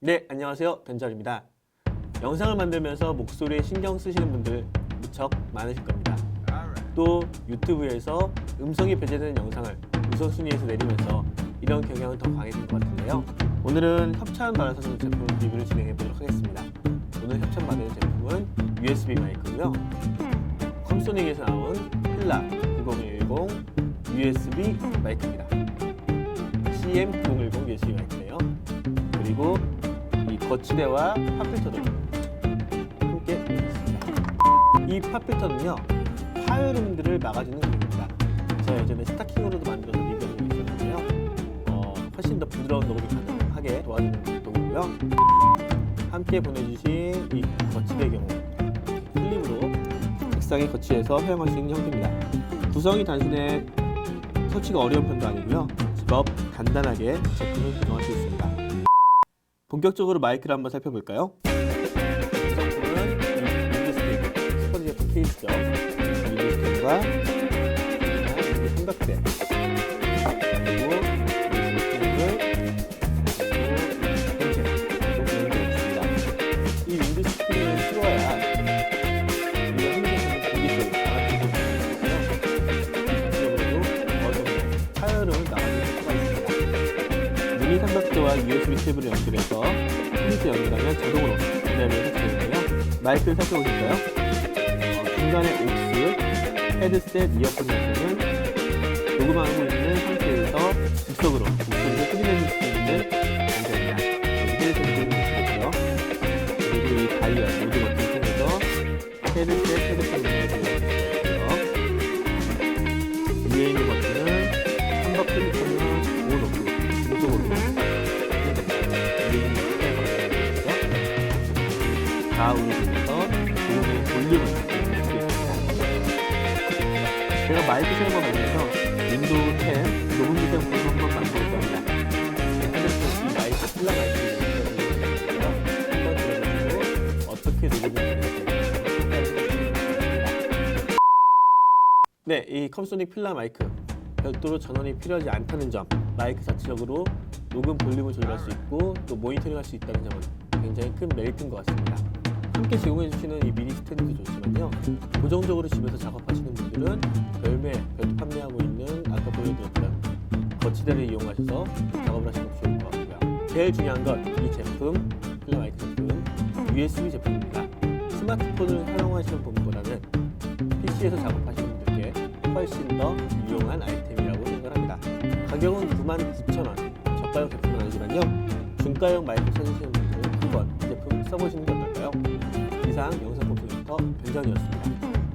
네, 안녕하세요. 변절입니다. 영상을 만들면서 목소리에 신경 쓰시는 분들 무척 많으실 겁니다. 또 유튜브에서 음성이 배제되는 영상을 우선순위에서 내리면서 이런 경향은 더 강해진 것 같은데요. 오늘은 협찬 받아서 제품 리뷰를 진행해 보도록 하겠습니다. 오늘 협찬 받은 제품은 USB 마이크고요. 컴소닉에서 나온 필라 9010 USB 마이크입니다. CM9010 USB 마이크네요. 그리고 이 거치대와 팝필터도 함께. 이 팝필터는요 파열음들을 막아주는 기능입니다. 제가 예전에 스타킹으로도 만들어서 적이 있었는데요. 어, 훨씬 더 부드러운 녹음이 가능하게 도와주는 도구고요. 함께 보내주신 이 거치대 경우 슬립으로 책상에 거치해서 사용할 수 있는 형태입니다. 구성이 단순해 터치가 어려운 편도 아니고요. 제법 간단하게 제품을 구성할 수 있습니다. 본격적으로 마이크를 한번 살펴볼까요? 윈드 스테이크, 스펀지 제품 케이스죠. 윈드 스테이 미니 삼각대와 USB 케이블을 연결해서 플리트 연결하면 자동으로 전자를 설치되는데요. 마이크를 살펴보실까요? 어, 중간에 옥스, 헤드셋, 이어폰 연결은 녹음하고 있는 상태에서 즉석으로 목소리를 흡입해줄 수 있는 장치입니다. 여기 헤드셋 녹음을 해주시고요. 그리고 이 다이얼 모드 버튼을 통해서 헤드셋, 헤드폰 연결을 해주시고요. 위에 있는 버튼은 한박 필리폰이나 온오 좌우에서 녹음의 볼륨을. 제가 마이크 사용을 하면서 윈도우 10 녹음 기능 부분 한번 만들어 겁니다. 핸드폰 이 마이크 되는지 네, 이 컴소닉 필라 마이크 별도로 전원이 필요하지 않다는 점 마이크 자체적으로 녹음 볼륨을 조절할 수 있고 또 모니터링할 수 있다는 점은 굉장히 큰 메리트인 것 같습니다. 함께 제공해 주시는 이 미니 스탠드도 좋지만요. 고정적으로 집에서 작업하시는 분들은 별매, 별도 판매하고 있는 아까 보여드렸던 거치대를 이용하셔서 작업을 하시는 것도 좋을 것 같고요. 제일 중요한 건 이 제품, 필라 마이크 제품, USB 제품입니다. 스마트폰을 사용하시는 분보다는 PC에서 작업하시는 훨씬 더 유용한 아이템이라고 생각합니다. 가격은 99,000원, 저가형 제품은 아니지만요. 중가형 마이크 찾으시는 분들은 한번 이 제품 써보시는 게 어떨까요? 이상 영상 보통부터 변전이었습니다.